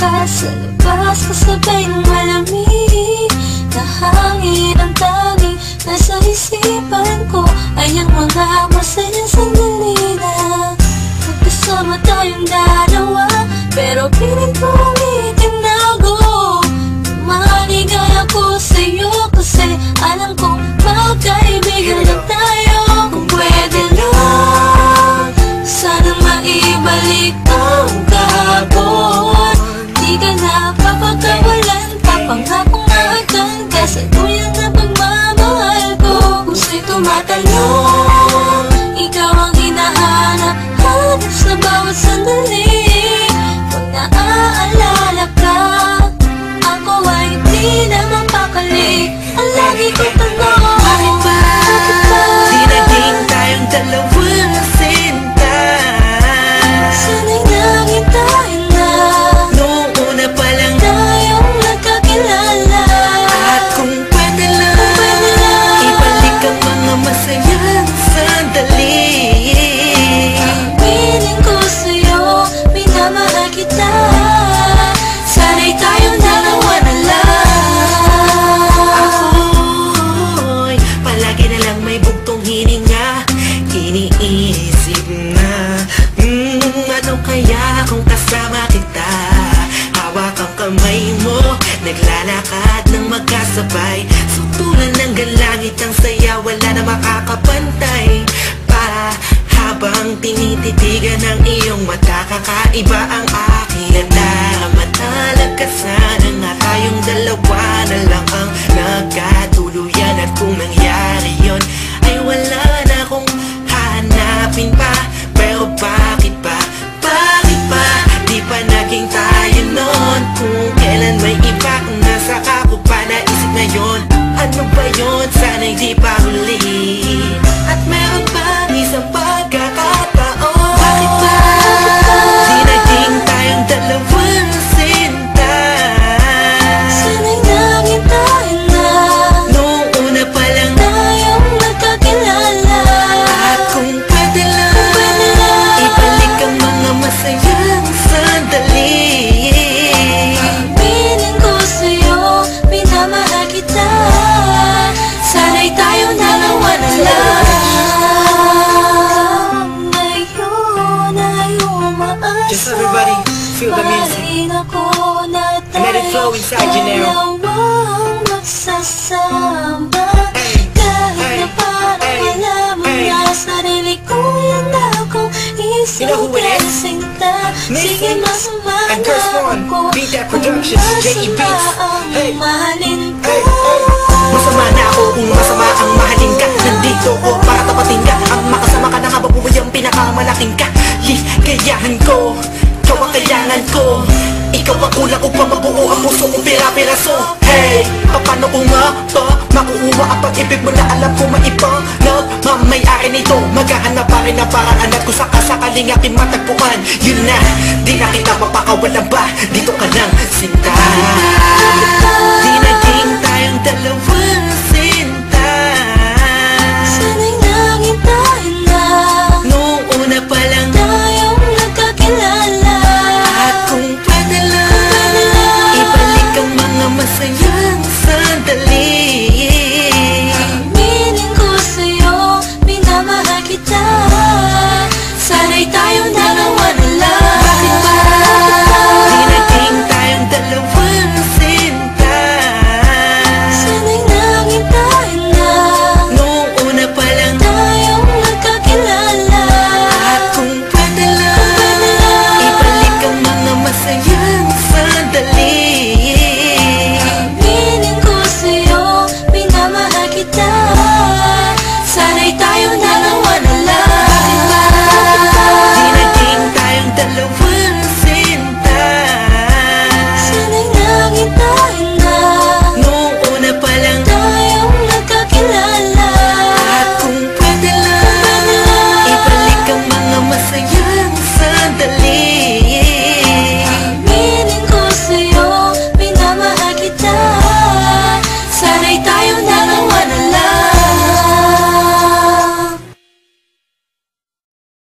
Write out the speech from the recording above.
naglalakad sa labas Kasabay ng malamig na hangin Ang tanging nasa isipan ko. Ay ang mga masayang sandali na. Magkasama tayong dalawa Pero pilit mo bawat sandali. Pag naaalala ka. Ako ay di na mapakali. Ang lagi ko tanong Iniisip na Hmm, ano kaya kung kasama kita? Hawak ang kamay mo Naglalakad ng magkasabay. Sutulan ng galangit ang saya Wala na makakapantay. Pa Habang tinititigan ng iyong mata Kakaiba ang aking nararamatalag Ano ba yon, sana'y di pa huli. At meron pang isang pagkakataon? Bakit ba, di naging tayong dalawa na sinta. Sana'y naging tayo na. Noong una pa lang Tayong nagkakilala. At kung pwede lang, Pwede lang. Ibalik ang mga masayang sandali ako na And let it flow inside you now. Dalawang magsasama Hey, Kahit hey, na parang hey, alam mo hey. na Sarili ko yan akong You know sinta Missy Sige masama and Curse One, Beat That Productions, J.E. Beats. Hey. Mahalin ko Hey, hey. Masama na ako kung masama ang mahalin ka Nandito ko para tapatin ka Ang makasama ka na habang buhay ang pinakamalaking ka Higayahan ko, ikaw ang kailangan ko Ikaw ang kulang upang mabuo ang puso kong pira-piraso Hey, paano ko nga ba makukuha ang pag-ibig mo na alam ko maiba Na mamayari nito? Maghahanap pa rin ang paraan at kung sakasakaling aking matagpuan Yun na, di na kita mapakawalan ba Dito ka lang, sinta